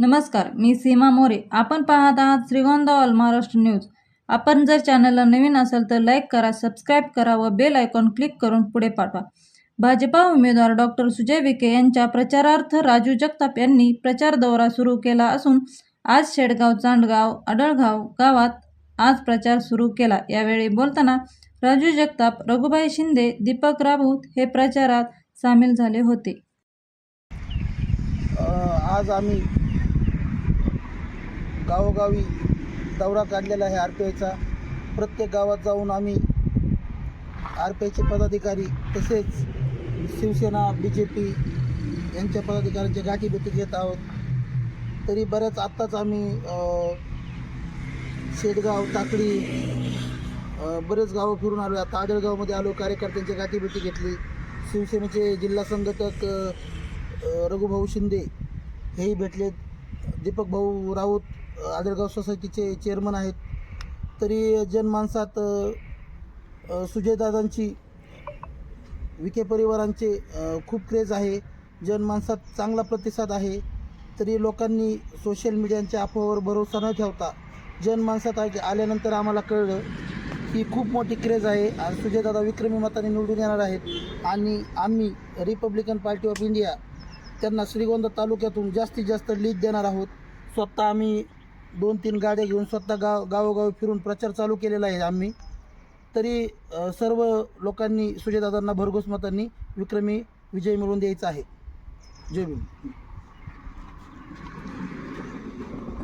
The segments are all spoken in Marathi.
नमस्कार मी सीमा मोरे. आपण पाहत आहात श्रीगोंदा ऑल महाराष्ट्र न्यूज. आपण जर चॅनलला नवीन असाल तर लाईक करा सबस्क्राईब करा व बेल आयकॉन क्लिक करून पुढे पाठवा. भाजपा उमेदवार डॉक्टर सुजय विखे यांच्या प्रचारार्थ राजू जगताप यांनी प्रचार दौरा सुरू केला असून आज शेडगाव चांडगाव आडळगाव गावात आज प्रचार सुरू केला. यावेळी बोलताना राजू जगताप रघुभाई शिंदे दीपक राऊत हे प्रचारात सामील झाले होते. आज आम्ही गावोगावी दौरा काढलेला आहे आर पी आयचा प्रत्येक गावात जाऊन आम्ही आर पी आयचे पदाधिकारी तसेच शिवसेना बी जे पी यांच्या पदाधिकाऱ्यांच्या गाठीभेटी घेत आहोत. तरी बऱ्याच आत्ताच आम्ही शेटगाव शेडगाव बरेच गावं फिरून आलो आता आडळगावमध्ये आलो कार्यकर्त्यांची गाठीभेटी घेतली. शिवसेनेचे जिल्हा संघटक रघुभाऊ शिंदे हेही भेटलेत. दीपक भाऊ राऊत आदरगाव सोसायटीचे चेअरमन आहेत. तरी जनमानसात सुजयदादांची विखे परिवारांचे खूप क्रेज आहे. जनमानसात चांगला प्रतिसाद आहे. तरी लोकांनी सोशल मीडियाच्या अफवावर भरोसा न ठेवता जनमानसात आल्यानंतर आम्हाला कळलं ही खूप मोठी क्रेज आहे. आणि सुजयदादा विक्रमी मताने निवडून येणार आहेत. आणि आम्ही रिपब्लिकन पार्टी ऑफ इंडिया त्यांना श्रीगोंदा तालुक्यातून जास्तीत जास्त लीड देणार आहोत. स्वतः आम्ही दोन तीन गाड्या घेऊन स्वतः गाव गावोगावी फिरून प्रचार चालू केलेला आहे आम्ही. तरी सर्व लोकांनी सुजयदादांना भरघोस मतांनी विक्रमी विजय मिळवून द्यायचा आहे. जय भीम.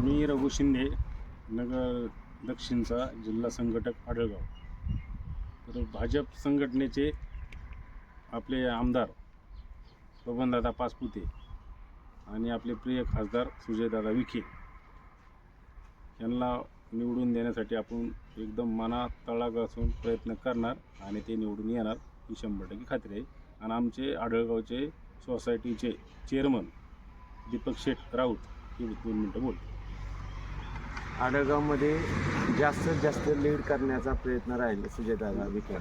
मी रघु शिंदे नगर दक्षिणचा जिल्हा संघटक आढळगाव. तर भाजप संघटनेचे आपले आमदार बबनदादा पासपुते आणि आपले प्रिय खासदार सुजयदादा विखे. यांना निवडून देण्यासाठी आपण एकदम मनात तळाग असून प्रयत्न करणार आणि ते निवडून येणार ही शंभर टक्के खात्री आहे. आणि आमचे आढळगावचे सोसायटीचे चेअरमन दीपक शेठ राऊत हे दोन मिनटं बोल आढळगावमध्ये जास्तीत जास्त लीड करण्याचा प्रयत्न राहील सुजयदादा विखे.